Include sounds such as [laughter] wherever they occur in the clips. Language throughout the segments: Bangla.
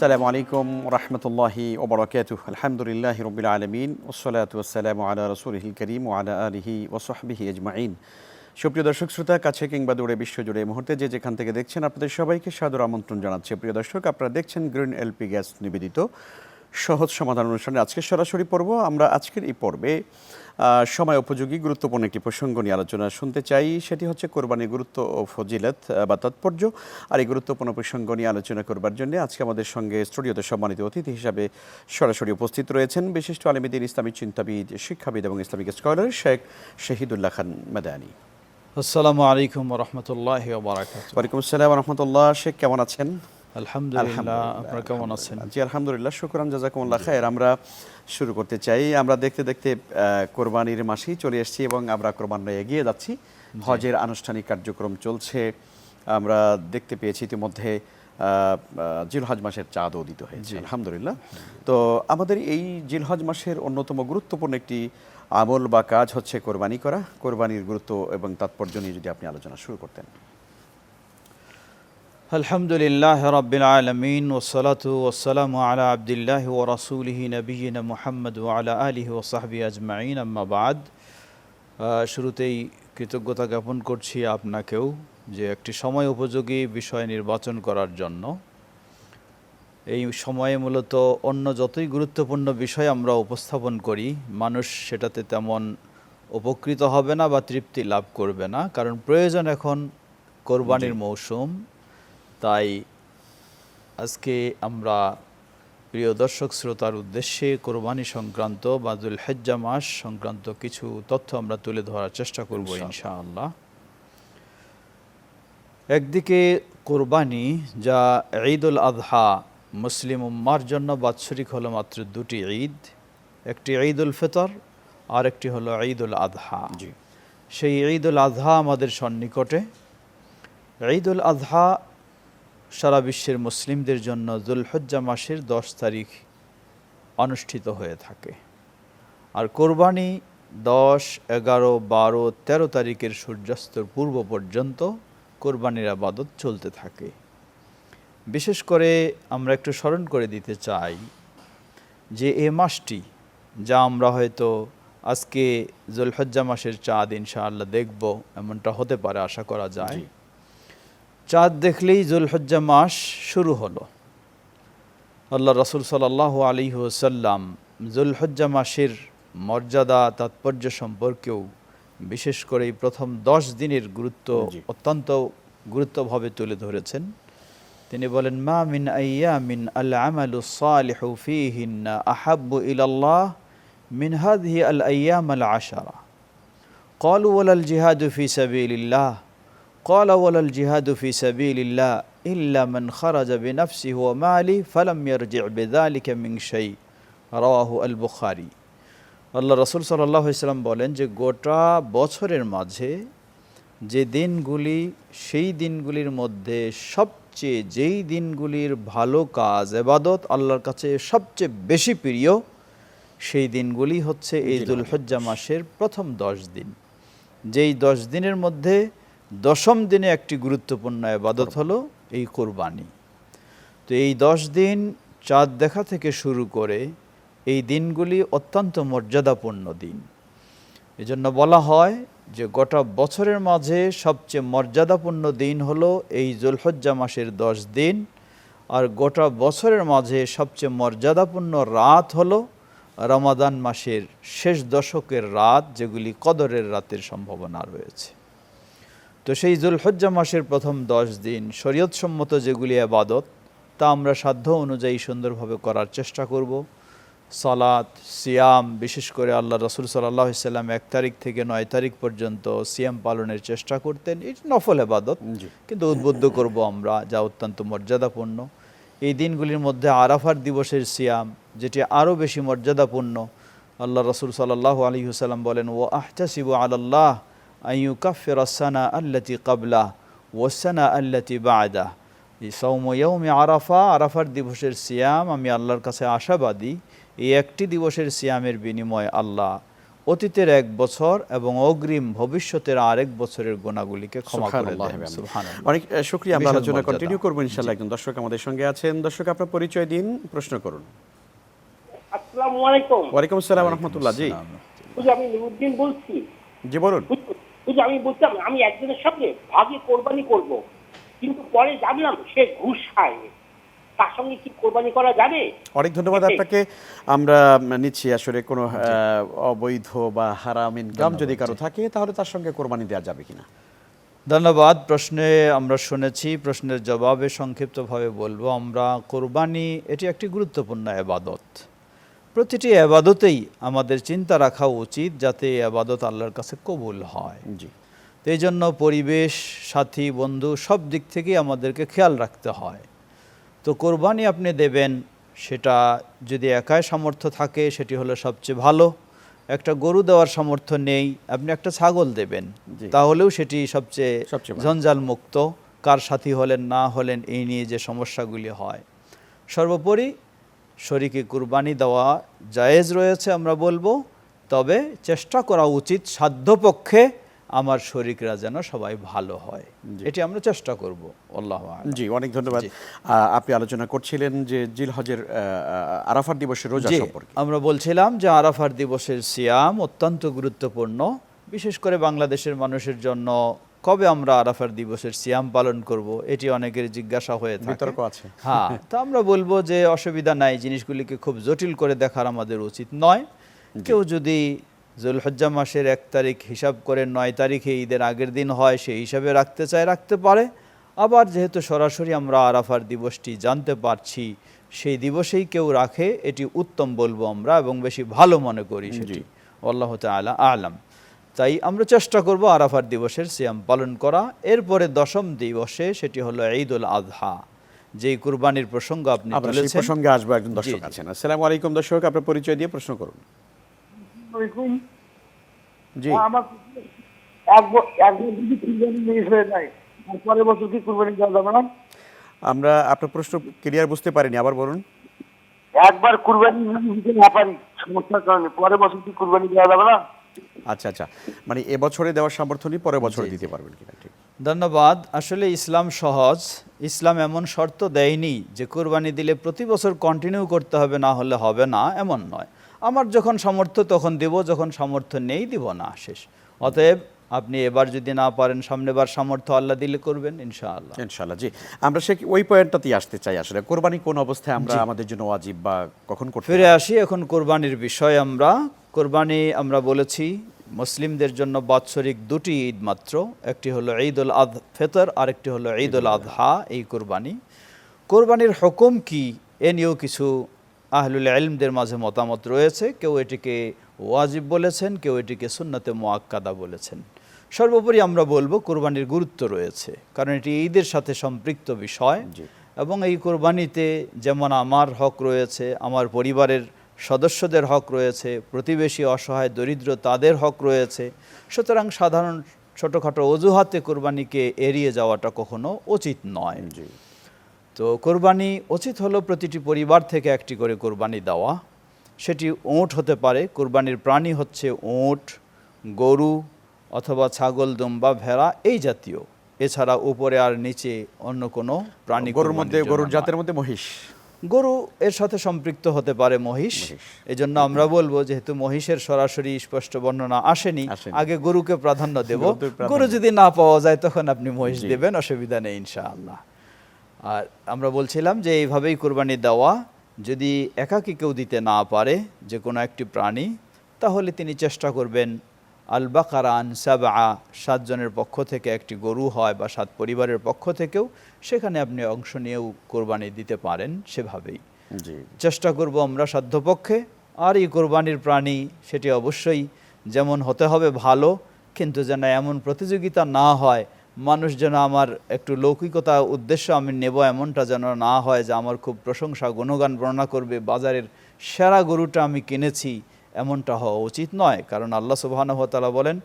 আসসালামু আলাইকুম রহমতুল্লাহি ওবরাকাত আলহামদুলিল্লাহ রবিল আলমিন ওসলাত ওসালাম আলা রসুলহিল করিম ও আলা আলহি ওসহবিহি আজমাইন। সুপ্রিয় দর্শক, শ্রোতা, কাছে কিংবা দূরে, বিশ্বজুড়ে মুহূর্তে যে যেখান থেকে দেখছেন, আপনাদের সবাইকে সাদর আমন্ত্রণ জানাচ্ছে। প্রিয় দর্শক, আপনারা দেখছেন গ্রিন এলপি গ্যাস নিবেদিত। সহজ সমাধান অনুষ্ঠানে আজকে সরাসরি পর্ব। আমরা আজকের এই পর্বে সময় উপযোগী গুরুত্বপূর্ণ একটি প্রসঙ্গ নিয়ে আলোচনা শুনতে চাই। সেটি হচ্ছে কোরবানির গুরুত্ব ও ফজিলত বা তাৎপর্য। আর এই গুরুত্বপূর্ণ প্রসঙ্গ নিয়ে আলোচনা করবার জন্য আজকে আমাদের সঙ্গে স্টুডিওতে সম্মানিত অতিথি হিসাবে সরাসরি উপস্থিত রয়েছেন বিশিষ্ট আলমীদের ইসলামী চিন্তাবিদ শিক্ষাবিদ এবং ইসলামিক স্কলার শেখ শহীদুল্লাহ খান মাদানী। আসসালামু আলাইকুম রহমতুল্লাহ ওয়ালাইকুম আসসালাম রহমতুল্লাহ। শেখ কেমন আছেন? আলহামদুলিল্লাহ আপনারা কেমন আছেন? জি আলহামদুলিল্লাহ শুকরান জাজাকুমুল্লাহ খায়ের আমরা শুরু করতে চাই। আমরা দেখতে দেখতে কোরবানির মাসেই চলে এসেছি এবং আমরা কোরবানিরা এগিয়ে যাচ্ছি। হজের আনুষ্ঠানিক কার্যক্রম চলছে। আমরা দেখতে পেয়েছি ইতিমধ্যে জিলহজ মাসের চাঁদ উদিত হয়েছে। আলহামদুলিল্লাহ। তো আমাদের এই জিলহজ মাসের অন্যতম গুরুত্বপূর্ণ একটি আমল বা কাজ হচ্ছে কোরবানি করা। কোরবানির গুরুত্ব এবং তাৎপর্য নিয়ে যদি আপনি আলোচনা শুরু করতেন। আলহামদুলিল্লাহ রবিল আলমিন ওসলাত ওসালাম আলা আবদুল্লাহ ও রসুলহি নবীন মোহাম্মদ আলা আলিহি ও সাহবি আজমাইন। আম্মাবাদ শুরুতেই কৃতজ্ঞতা জ্ঞাপন করছি আপনাকেও যে একটি সময় উপযোগী বিষয় নির্বাচন করার জন্য। এই সময়ে মূলত অন্য যতই গুরুত্বপূর্ণ বিষয় আমরা উপস্থাপন করি মানুষ সেটাতে তেমন উপকৃত হবে না বা তৃপ্তি লাভ করবে না। কারণ প্রয়োজন এখন কোরবানির মৌসুম তাই আজকে আমরা প্রিয় দর্শক শ্রোতার উদ্দেশ্যে কোরবানি সংক্রান্ত বাদুল হেজ্জা মাস সংক্রান্ত কিছু তথ্য আমরা তুলে ধরার চেষ্টা করব ইনশাআল্লাহ। একদিকে কোরবানি যা ঈদ উল আজহা মুসলিম উম্মার জন্য বাৎসরিক হলো মাত্র দুটি ঈদ একটি ঈদ উল ফিতর আর একটি হলো ঈদ উল আজহা জি। সেই ঈদ উল আজহা আমাদের সন্নিকটে। ঈদ উল আজহা সারা বিশ্বের মুসলিমদের জন্য জুলহজ্জা মাসের দশ তারিখ অনুষ্ঠিত হয়ে থাকে। আর কোরবানি দশ, এগারো, বারো, তেরো তারিখের সূর্যাস্তর পূর্ব পর্যন্ত কোরবানির আবাদত চলতে থাকে। বিশেষ করে আমরা একটু স্মরণ করে দিতে চাই যে এ মাসটি, যা আমরা হয়তো আজকে জুলহজ্জা মাসের চাঁদ ইনশাআল্লাহ দেখব, এমনটা হতে পারে, আশা করা যায়। চাঁদ দেখলেই জুলহজ্জা মাস শুরু হলো আল্লাহ রসুল সাল্লাহ আলী ওসাল্লাম জুলহজ্জা মাসের মর্যাদা তাৎপর্য সম্পর্কেও বিশেষ করে এই প্রথম দশ দিনের গুরুত্ব জি। অত্যন্ত গুরুত্বভাবে তুলে ধরেছেন তিনি বলেন মা মিন আইয়া মিন আল আমালু সালিহু ফিহিন্না আহাব্বু ইলাল্লাহ মিন হাদিহি আল আইয়াম আল আশারা قالوا ولا الجهاد في سبيل الله قال ولا الجهاد في سبيل الله إلا من خرج بنفسه وماله فلم يرجع بذلك من شيء رواه البخاري আল্লাহ রসুল সাল্লাহ ইসলাম বলেন যে গোটা বছরের মাঝে যে দিনগুলি সেই দিনগুলির মধ্যে সবচেয়ে যেই দিনগুলির ভালো কাজ এবাদত আল্লাহর কাছে সবচেয়ে বেশি প্রিয় সেই দিনগুলি হচ্ছে এই দুলহজ্জা মাসের প্রথম দশ দিন যেই দশ দিনের মধ্যে দশম দিনে একটি গুরুত্বপূর্ণ এবাদত হলো এই কোরবানি। তো এই দশ দিন চাঁদ দেখা থেকে শুরু করে এই দিনগুলি অত্যন্ত মর্যাদাপূর্ণ দিন। এজন্য বলা হয় যে গোটা বছরের মাঝে সবচেয়ে মর্যাদাপূর্ণ দিন হলো এই জুলহজ্জা মাসের দশ দিন আর গোটা বছরের মাঝে সবচেয়ে মর্যাদাপূর্ণ রাত হলো রমাদান মাসের শেষ দশকের রাত, যেগুলি কদরের রাতের সম্ভাবনা রয়েছে। তো সেই জুলহজ্জা মাসের প্রথম দশ দিন শরীয়তসম্মত যেগুলি আবাদত তা আমরা সাধ্য অনুযায়ী সুন্দরভাবে করার চেষ্টা করব। সালাত সিয়াম বিশেষ করে আল্লাহ রসুল সাল্লাহ সাল্লাম এক তারিখ থেকে নয় তারিখ পর্যন্ত সিয়াম পালনের চেষ্টা করতেন। এটি নফল আবাদত কিন্তু উদ্বুদ্ধ করব আমরা যা অত্যন্ত মর্যাদাপূর্ণ। এই দিনগুলির মধ্যে আরাফার দিবসের সিয়াম যেটি আরও বেশি মর্যাদাপূর্ণ আল্লাহ রসুল সাল্লাহ আলী হুসাল্লাম বলেন ও আহতাসিব আল্লাহ আইয়ু কাফের আসানা আল্লাতি কাবলা ওসানা আল্লাতি বায়দা এই সৌময়ৌমে আরাফা আরাফার দিবসের সিয়াম আমি আল্লাহর কাছে আশাবাদী এই একটি দিবসের সিয়ামের বিনিময়ে আল্লাহ অতীতের এক বছর এবং অগ্রিম ভবিষ্যতের আরেক বছরের গুণাগুলিকে ক্ষমা করে। অনেক শুকরিয়া আমরা আলোচনা কন্টিনিউ করব ইনশাল্লাহ একজন দর্শক আমাদের সঙ্গে আছেন। দর্শক আপনার পরিচয় দিন প্রশ্ন করুন। আসসালামু আলাইকুম। ওয়ালাইকুম আসসালাম রহমতুল্লাহ জি। আমি নুরুদ্দিন বলছি। জি বলুন। বুঝি আমি বলতাম আমি একজনের সঙ্গে ভাগে কোরবানি করব। কিন্তু পরে জানলাম সে ঘুষ খায়। তার সঙ্গে কি কোরবানি করা যাবে? অনেক ধন্যবাদ আপনাকে। আমরা নিচ্ছি আসলে কোনো আহ, অবৈধ বা হারাম ইনকাম যদি কারও থাকে তাহলে তার সঙ্গে কোরবানি দেওয়া যাবে কিনা? ধন্যবাদ। প্রশ্নে আমরা শুনেছি প্রশ্নের জবাবে সংক্ষিপ্তভাবে বলব আমরা কোরবানি এটি একটি গুরুত্বপূর্ণ আবাদত। প্রতিটি আবাদতেই আমাদের চিন্তা রাখা উচিত যাতে আবাদত আল্লাহর কাছে কবুল হয়। জি। তো এই জন্য পরিবেশ সাথী বন্ধু সব দিক থেকেই আমাদেরকে খেয়াল রাখতে হয়। তো কোরবানি আপনি দেবেন সেটা যদি একাই সামর্থ্য থাকে সেটি হলো সবচেয়ে ভালো। একটা গরু দেওয়ার সামর্থ্য নেই আপনি একটা ছাগল দেবেন তাহলেও সেটি সবচেয়ে। ঝঞ্ঝাল মুক্ত কার সাথী হলেন না হলেন এই নিয়ে যে সমস্যাগুলি হয়। সর্বোপরি শরীকে কুরবানি দেওয়া জায়েজ রয়েছে আমরা বলব তবে চেষ্টা করা উচিত সাধ্যপক্ষে আমার শরীকরা যেন সবাই ভালো হয়। এটি আমরা চেষ্টা করব আল্লাহ জি অনেক ধন্যবাদ। আপনি আলোচনা করছিলেন যে জিল হজের আরাফার দিবসের রোজা সম্পর্কে। আমরা বলছিলাম যে আরাফার দিবসের সিয়াম অত্যন্ত গুরুত্বপূর্ণ বিশেষ করে বাংলাদেশের মানুষের জন্য কবে আমরা আরাফার দিবসের সিয়াম পালন করব এটি অনেকের জিজ্ঞাসা হয়ে থাকে। আছে। [laughs] হ্যাঁ তা আমরা বলব যে অসুবিধা নাই জিনিসগুলিকে খুব জটিল করে দেখার আমাদের উচিত নয়। কেউ যদি জুলহজ্জা মাসের এক তারিখ হিসাব করে নয় তারিখে ঈদের আগের দিন হয় সেই হিসাবে রাখতে চায় রাখতে পারে। আবার যেহেতু সরাসরি আমরা আরাফার দিবসটি জানতে পারছি সেই দিবসেই কেউ রাখে এটি উত্তম বলব আমরা এবং বেশি ভালো মনে করি সেটি। আল্লাহ তাআলা আলাম। তাই আমরা চেষ্টা করব আরাফার দিবসের সিয়াম পালন করা। এরপরে দশম দিবসে সেটি হলো ঈদুল আজহা যেই কুরবানির প্রসঙ্গ আপনি তুলেছেন। প্রসঙ্গে আসব একজন দর্শক আছেন। আসসালামু আলাইকুম দর্শক আপনার পরিচয় দিয়ে প্রশ্ন করুন। জি। আমার এক হয়ে বছর কি কুরবানি দেওয়া যাবে না? আমরা আপনার প্রশ্ন ক্লিয়ার বুঝতে পারিনি আবার বলুন। একবার কুরবানি দিতে না পারি সমস্যার কারণে। পরের বছর কি কুরবানি দেওয়া যাবে না? আচ্ছা আচ্ছা। মানে এবছরে দেওয়ার সামর্থ্য নেই পরের বছরে দিতে পারবেন কিনা ঠিক। ধন্যবাদ। আসলে ইসলাম সহজ। ইসলাম এমন শর্ত দেয়নি যে কোরবানি দিলে প্রতি বছর কন্টিনিউ করতে হবে না হলে হবে না এমন নয়। আমার যখন সামর্থ্য তখন দেব যখন সামর্থ্য নেই দিব না শেষ। অতএব আপনি এবার যদি না পারেন সামনেবার সামর্থ্য আল্লাহ দিলে করবেন ইনশাআল্লাহ। ইনশাআল্লাহ জি। আমরা সে ওই পয়েন্টটাতেই আসতে চাই আসলে। কোরবানি কোন অবস্থায় আমরা আমাদের জন্য ওয়াজিব বা কখন করতে ফিরে আসি এখন কোরবানির বিষয় আমরা। কোরবানি আমরা বলেছি মুসলিমদের জন্য বাৎসরিক দুটি ঈদ মাত্র। একটি হলো ঈদ উল আদ ফেতর আরেকটি হলো ঈদ উল আদহা এই কোরবানি। কোরবানির হুকুম কি? এ নিয়েও কিছু আহলুল ইলমদের মাঝে মতামত রয়েছে। কেউ এটিকে ওয়াজিব বলেছেন কেউ এটিকে সুন্নতে মোয়াক্কাদা বলেছেন। সর্বোপরি আমরা বলব কোরবানির গুরুত্ব রয়েছে কারণ এটি ঈদের সাথে সম্পৃক্ত বিষয় এবং এই কোরবানিতে যেমন আমার হক রয়েছে আমার পরিবারের সদস্যদের হক রয়েছে প্রতিবেশী অসহায় দরিদ্র তাদের হক রয়েছে সুতরাং সাধারণ ছোটোখাটো অজুহাতে কোরবানিকে এড়িয়ে যাওয়াটা কখনো উচিত নয়। জি। তো কোরবানি উচিত হলো প্রতিটি পরিবার থেকে একটি করে কোরবানি দেওয়া সেটি ওঁট হতে পারে কোরবানির প্রাণী হচ্ছে ওঁট গরু অথবা ছাগল দুম্বা ভেড়া এই জাতীয়। এছাড়া উপরে আর নিচে অন্য কোনো প্রাণী গরুর মধ্যে গরুর জাতের মধ্যে মহিষ? গরু এর সাথে সম্পৃক্ত হতে পারে মহিষ। এজন্য আমরা বলব যেহেতু মহিষের সরাসরি স্পষ্ট বর্ণনা আসেনি। আগে গরুকে প্রাধান্য দেব। গরু যদি না পাওয়া যায় তখন আপনি মহিষ দেবেন অসুবিধা নেই ইনশাআল্লাহ। আর আমরা বলছিলাম যে এইভাবেই কোরবানি দেওয়া যদি একাকী কেউ দিতে না পারে যে কোনো একটি প্রাণী তাহলে তিনি চেষ্টা করবেন আল বাকারান সাবা সাতজনের পক্ষ থেকে একটি গরু হয় বা সাত পরিবারের পক্ষ থেকেও সেখানে আপনি অংশ নিয়েও কোরবানি দিতে পারেন সেভাবেই। চেষ্টা করব আমরা সাধ্যপক্ষে আর এই কোরবানির প্রাণী সেটি অবশ্যই যেমন হতে হবে ভালো কিন্তু যেন এমন প্রতিযোগিতা না হয় মানুষ যেন আমার একটু লৌকিকতা উদ্দেশ্য আমি নেব এমনটা যেন না হয় যে আমার খুব প্রশংসা গুণগান বর্ণনা করবে বাজারের সেরা গরুটা আমি কিনেছি এমনটা হওয়া উচিত নয়। কারণ আল্লাহ সুবাহানহতালা বলেন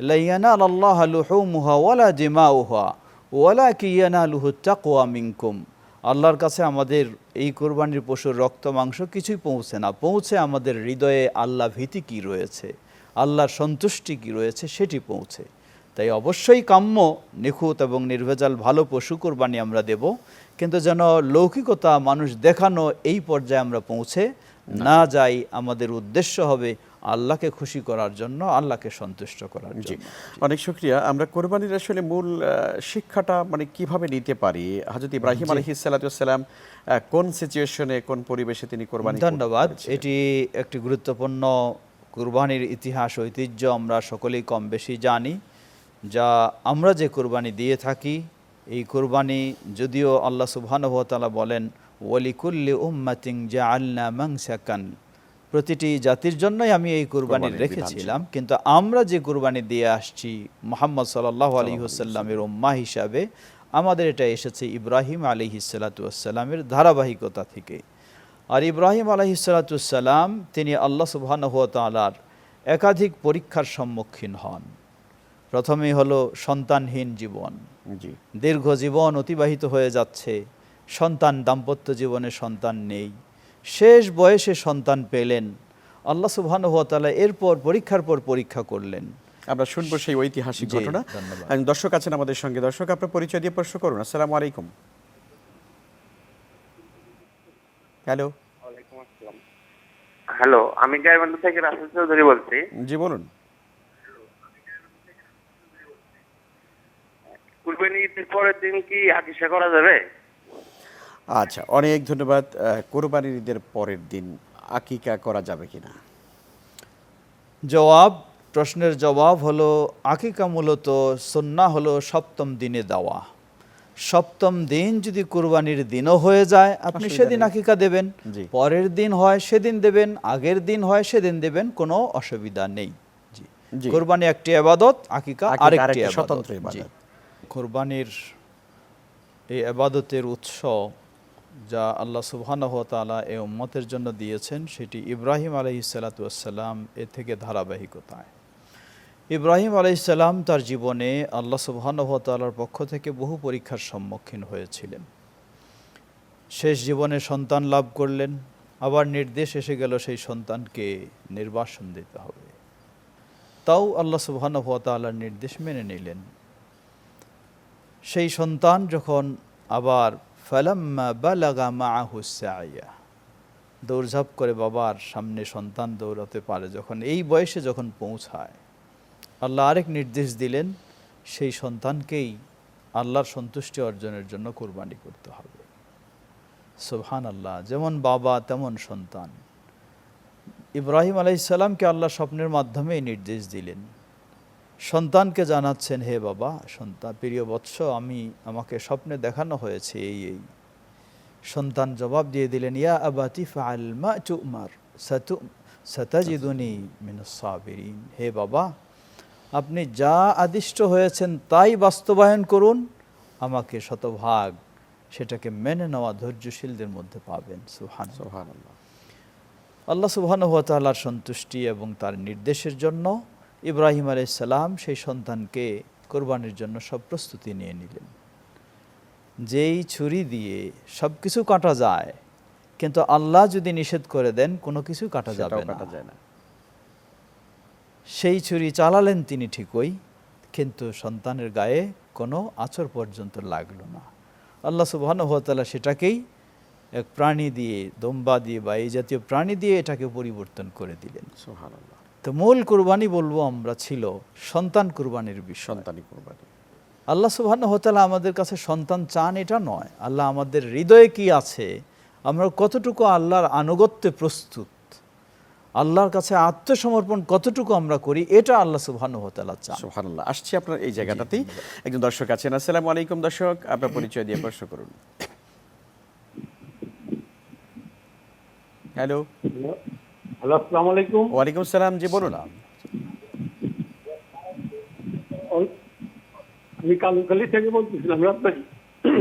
লাইয়ানা আল্লাহ লুহুমুহা ওয়ালা জিমাউহা ওয়ালা কিয়ানা লুহু তাকওয়া মিনকুম। আল্লাহর কাছে আমাদের এই কোরবানির পশুর রক্ত, মাংস কিছুই পৌঁছে না। পৌঁছে আমাদের হৃদয়ে আল্লাহ ভীতি কি রয়েছে, আল্লাহর সন্তুষ্টি কি রয়েছে, সেটি পৌঁছে। তাই অবশ্যই কাম্য, নিখুঁত এবং নির্ভেজাল ভালো পশু কোরবানি আমরা দেব। কিন্তু যেন লৌকিকতা, মানুষ দেখানো এই পর্যায়ে আমরা পৌঁছে না যাই আমাদের উদ্দেশ্য হবে আল্লাহকে খুশি করার জন্য আল্লাহকে সন্তুষ্ট করার জন্য। অনেক শুক্রিয়া। আমরা কোরবানির আসলে মূল শিক্ষাটা মানে কীভাবে নিতে পারি? হযরত ইব্রাহিম সালাম কোন সিচুয়েশনে কোন পরিবেশে তিনি কোরবানি ধন্যবাদ। এটি একটি গুরুত্বপূর্ণ কুরবানির ইতিহাস ঐতিহ্য আমরা সকলেই কম বেশি জানি। যা আমরা যে কুরবানি দিয়ে থাকি এই কুরবানি যদিও আল্লাহ সুবহানাহু ওয়া বলেন ওয়ালিকুল্লি উম্মাতিন জাআলনা মানসাকান প্রতিটি জাতির জন্যই আমি এই কুরবানি রেখেছিলাম কিন্তু আমরা যে কুরবানি দিয়ে আসছি মোহাম্মদ সাল্লাল্লাহু আলাইহি ওয়াসাল্লামের উম্মাহ হিসাবে আমাদের এটা এসেছে ইব্রাহিম আলাইহিস সালাতু ওয়াসসালামের ধারাবাহিকতা থেকে। আর ইব্রাহিম আলহিসাল্লাম তিনি আল্লাহ সুবহানাহু ওয়া একাধিক পরীক্ষার সম্মুখীন হন। প্রথমেই হলো সন্তানহীন জীবন। জি। দীর্ঘ জীবন অতিবাহিত হয়ে যাচ্ছে। সন্তান দাম্পত্য জীবনে সন্তান নেই। শেষ বয়সে সন্তান পেলেন। আল্লাহ সুবহানাহু ওয়া তাআলা এরপর পরীক্ষার পর পরীক্ষা করলেন। আমরা শুনব সেই ঐতিহাসিক ঘটনা। দর্শক আছেন আমাদের সঙ্গে। দর্শক আপনার পরিচয় দিয়ে প্রশ্ন করুন। আসসালামু আলাইকুম। হ্যালো। হ্যালো আমি গাইবান্ধা থেকে রাসেল চৌধুরী বলছি। জি বলুন। কুরবানি ঈদের পরের দিন কি আকিসা করা যাবে? আচ্ছা অনেক ধন্যবাদ। কোরবানির ঈদের পরের দিন আকিকা করা যাবে কিনা? জবাব প্রশ্নের জবাব হলো আকিকা মূলত সন্না হলো সপ্তম দিনে দেওয়া। সপ্তম দিন যদি কুরবানির দিনও হয়ে যায় আপনি সেদিন। আকিকা দেবেন। পরের দিন হয় সেদিন দেবেন। আগের দিন হয় সেদিন দেবেন। কোনো অসুবিধা নেই। কোরবানি একটি আবাদত আকিকা আরেকটি স্বতন্ত্র কোরবানির এই আবাদতের উৎস যা আল্লাহ সুবহানাহু ওয়া তাআলা উম্মতের জন্য দিয়েছেন, সেটি ইব্রাহিম আলাইহিস সালাতু ওয়াস সালাম এ থেকে ধারাবাহিকতায়। ইব্রাহিম আলাইসাল্লাম তার জীবনে আল্লাহ সুবহানাহু ওয়া পক্ষ থেকে বহু পরীক্ষার সম্মুখীন হয়েছিলেন। শেষ জীবনে সন্তান লাভ করলেন, আবার নির্দেশ এসে গেল সেই সন্তানকে নির্বাসন দিতে হবে। তাও আল্লাহ সুবহানাহু ওয়া নির্দেশ মেনে নিলেন। সেই সন্তান যখন আবার ফালাম্মা বালাগা মাআহু সাইয়া দৌড়ঝাঁপ করে বাবার সামনে সন্তান দৌড়াতে পারে যখন এই বয়সে যখন পৌঁছায়। আল্লাহ আরেক নির্দেশ দিলেন, সেই সন্তানকেই আল্লাহর সন্তুষ্টি অর্জনের জন্য কোরবানি করতে হবে। সোহান আল্লাহ যেমন বাবা, তেমন সন্তান। ইব্রাহিম আলাইসাল্লামকে আল্লাহ স্বপ্নের মাধ্যমে এই নির্দেশ দিলেন। সন্তানকে জানাচ্ছেন হে বাবা সন্তান প্রিয় বৎস আমি আমাকে স্বপ্নে দেখানো হয়েছে এই এই। সন্তান জবাব দিয়ে দিলেন ইয়া আবাতি ফাল মা তুমার সাতু সাতাজিদুনি মিনাস সাবিরিন। হে বাবা আপনি যা আদিষ্ট হয়েছেন তাই বাস্তবায়ন করুন আমাকে শতভাগ সেটাকে মেনে নেওয়া ধৈর্যশীলদের মধ্যে পাবেন। সুহান সুবহানাল্লাহ। আল্লাহ সুবহানাহু ওয়া সন্তুষ্টি এবং তার নির্দেশের জন্য ইব্রাহিম আলাইসাল্লাম সেই সন্তানকে কোরবানির জন্য সব প্রস্তুতি নিয়ে নিলেন। যেই ছুরি দিয়ে সব কিছু কাটা যায় কিন্তু আল্লাহ যদি নিষেধ করে দেন কোনো কিছু কাটা যাবে না। সেই ছুরি চালালেন তিনি ঠিকই কিন্তু সন্তানের গায়ে কোনো আচর পর্যন্ত লাগল না। আল্লাহ তাআলা সেটাকেই এক প্রাণী দিয়ে দম্বা দিয়ে বা এই জাতীয় প্রাণী দিয়ে এটাকে পরিবর্তন করে দিলেন। সুবহানাল্লাহ। তো মূল কুরবানি বলব আমরা ছিল সন্তান কুরবানির বিষয়। সন্তানি কোরবানি। আল্লাহ সুবহানাহু ওয়া তাআলা আমাদের কাছে সন্তান চান এটা নয়। আল্লাহ আমাদের হৃদয়ে কি আছে? আমরা কতটুকু আল্লাহর আনুগত্যে প্রস্তুত? আল্লাহর কাছে আত্মসমর্পণ কতটুকু আমরা করি? এটা আল্লাহ সুবহানাহু ওয়া তাআলা চান। সুবহানাল্লাহ। আসছি আপনার এই জায়গাটাতেই। একজন দর্শক আছেন। আসসালামু আলাইকুম দর্শক। আপনার পরিচয় দিয়ে প্রশ্ন করুন। হ্যালো। হ্যালো আসসালামু আলাইকুম। ওয়ালাইকুম সালাম জি বলুন। আমি কালুখালী থেকে বলতেছিলাম রাজবাড়ি।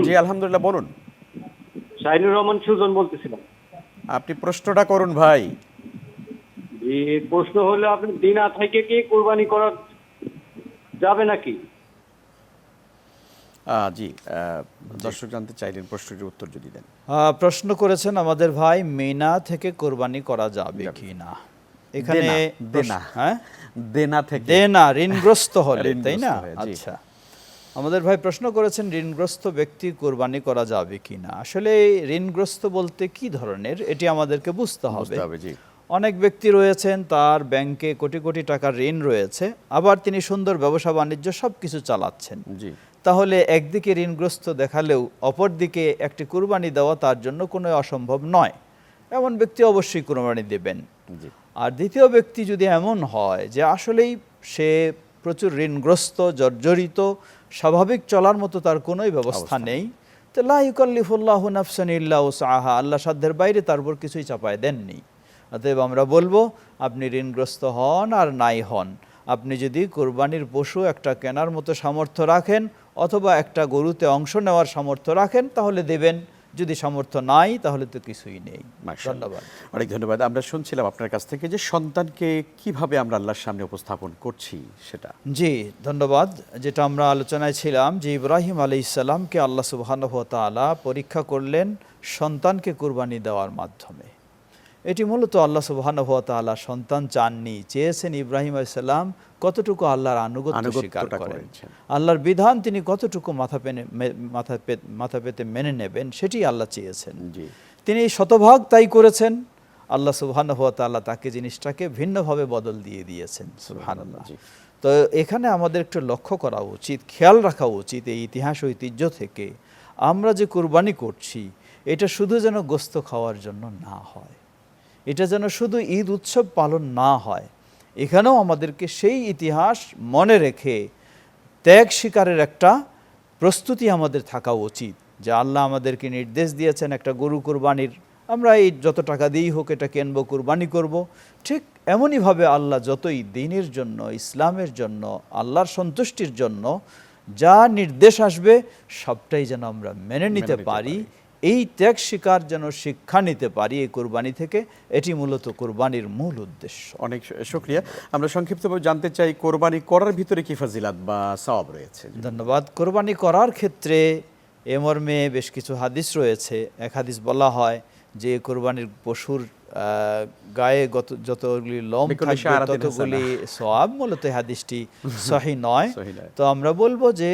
জি আলহামদুলিল্লাহ বলুন। শাহিনুর রহমান সুজন বলতেছিলাম। আপনি প্রশ্নটা করুন ভাই। প্রশ্ন হলো আপনি দিনা থেকে কি কোরবানি করা যাবে নাকি? জি দর্শক জানতে চাইলেন প্রশ্নটির উত্তর যদি দেন। প্রশ্ন করেছেন আমাদের ভাই মিনা থেকে কোরবানি করা যাবে কি না এখানে দেনা, হ্যাঁ? দেনা থেকে। দেনা ঋণগ্রস্ত হলে তাই না? আচ্ছা। আমাদের ভাই প্রশ্ন করেছেন ঋণগ্রস্ত ব্যক্তি কোরবানি করা যাবে কি না আসলে ঋণগ্রস্ত বলতে কি ধরনের? এটি আমাদেরকে বুঝতে হবে। জি। অনেক ব্যক্তি রয়েছেন তার ব্যাংকে কোটি কোটি টাকার ঋণ রয়েছে। আবার তিনি সুন্দর ব্যবসা বাণিজ্য সব কিছু চালাচ্ছেন। জি। তাহলে একদিকে ঋণগ্রস্ত দেখালেও অপরদিকে একটি কুরবানি দেওয়া তার জন্য কোনো অসম্ভব নয়। এমন ব্যক্তি অবশ্যই কুরবানি দেবেন। আর দ্বিতীয় ব্যক্তি যদি এমন হয় যে আসলেই সে প্রচুর ঋণগ্রস্ত জর্জরিত স্বাভাবিক চলার মতো তার কোনোই ব্যবস্থা নেই। তো লাইকল্লিফুল্লাহ নাফসান ইল্লাহ সাহা আল্লাহ সাধ্যের বাইরে তার উপর কিছুই চাপায় দেননি। অতএব আমরা বলব আপনি ঋণগ্রস্ত হন আর নাই হন। আপনি যদি কোরবানির পশু একটা কেনার মতো সামর্থ্য রাখেন অথবা একটা গরুতে অংশ নেওয়ার সামর্থ্য রাখেন তাহলে দেবেন। যদি সামর্থ্য নাই তাহলে তো কিছুই নেই। ধন্যবাদ। অনেক ধন্যবাদ। আমরা শুনছিলাম আপনার কাছ থেকে যে সন্তানকে কীভাবে আমরা আল্লাহর সামনে উপস্থাপন করছি সেটা। জি ধন্যবাদ। যেটা আমরা আলোচনায় ছিলাম যে ইব্রাহিম আলি ইসাল্লামকে আল্লাহ তালা পরীক্ষা করলেন সন্তানকে কুরবানি দেওয়ার মাধ্যমে। এটি মূলত আল্লাহ সুবাহানহ তালা সন্তান চাননি চেয়েছেন ইব্রাহিম আলাইসাল্লাম কতটুকু আল্লাহর আনুগত্য স্বীকার করেন। আল্লাহর বিধান তিনি কতটুকু মাথা পেনে মাথা মাথা পেতে মেনে নেবেন সেটি আল্লাহ চেয়েছেন। তিনি শতভাগ তাই করেছেন আল্লাহ সুবহানাহু ওয়া তাআলা তাকে জিনিসটাকে ভিন্নভাবে বদল দিয়ে দিয়েছেন সুবহানাল্লাহ। তো এখানে আমাদের একটু লক্ষ্য করা উচিত খেয়াল রাখা উচিত এই ইতিহাস ঐতিহ্য থেকে আমরা যে কুরবানি করছি এটা শুধু যেন গোস্ত খাওয়ার জন্য না হয়। এটা যেন শুধু ঈদ উৎসব পালন না হয় এখানেও আমাদেরকে সেই ইতিহাস মনে রেখে ত্যাগ শিকারের একটা প্রস্তুতি আমাদের থাকা উচিত যে আল্লাহ আমাদেরকে নির্দেশ দিয়েছেন একটা গরু কুরবানির আমরা এই যত টাকা দিয়েই হোক এটা কিনবো কুরবানি করব। ঠিক এমনইভাবে আল্লাহ যতই দিনের জন্য ইসলামের জন্য আল্লাহর সন্তুষ্টির জন্য যা নির্দেশ আসবে সবটাই যেন আমরা মেনে নিতে নিতে পারি। এই ত্যাগ শিকার যেন শিক্ষা নিতে পারি এই কোরবানি থেকে এটি মূলত কুরবানির মূল উদ্দেশ্য। অনেক শুক্রিয়া। আমরা সংক্ষিপ্তভাবে জানতে চাই কোরবানি করার ভিতরে কি ফাজিলাত বা সওয়াব রয়েছে? ধন্যবাদ। কোরবানি করার ক্ষেত্রে এ মর্মে বেশ কিছু হাদিস রয়েছে। এক হাদিস বলা হয় যে কোরবানির পশুর গায়ে গত যতগুলি লোম ততগুলি সওয়াব মূলত হাদিসটি [laughs] সহি নয়। নয়। তো আমরা বলব যে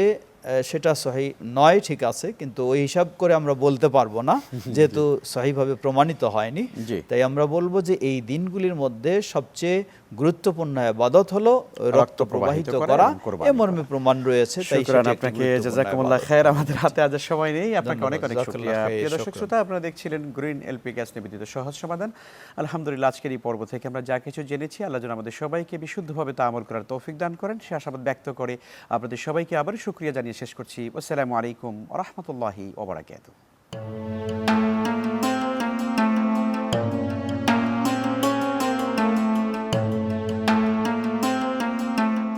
সেটা সহি নয় ঠিক আছে কিন্তু ওই হিসাব করে আমরা বলতে পারব না [laughs] যেহেতু সহিভাবে প্রমাণিত হয়নি। তাই আমরা বলব যে এই দিনগুলির মধ্যে সবচেয়ে গুরুত্বপূর্ণ আবাদত হলো রক্ত প্রবাহিত করা এ মর্মে প্রমাণ রয়েছে তাই শুকরান আপনাকে জাজাকুমুল্লাহ খায়ের আমাদের হাতে আজ সময় নেই আপনাকে অনেক অনেক শুকরিয়া। প্রিয় দর্শক শ্রোতা আপনারা দেখছিলেন গ্রিন এলপি গ্যাস নিবেদিত সহজ সমাধান। আলহামদুলিল্লাহ আজকের এই পর্ব থেকে আমরা যা কিছু জেনেছি আল্লাহ যেন আমাদের সবাইকে বিশুদ্ধভাবে তা আমল করার তৌফিক দান করেন। সে আশাবাদ ব্যক্ত করে আপনাদের সবাইকে আবার শুক্রিয়া জানিয়ে শেষ করছি। আসসালামু আলাইকুম রহমতুল্লাহি ওবরাকাতুহ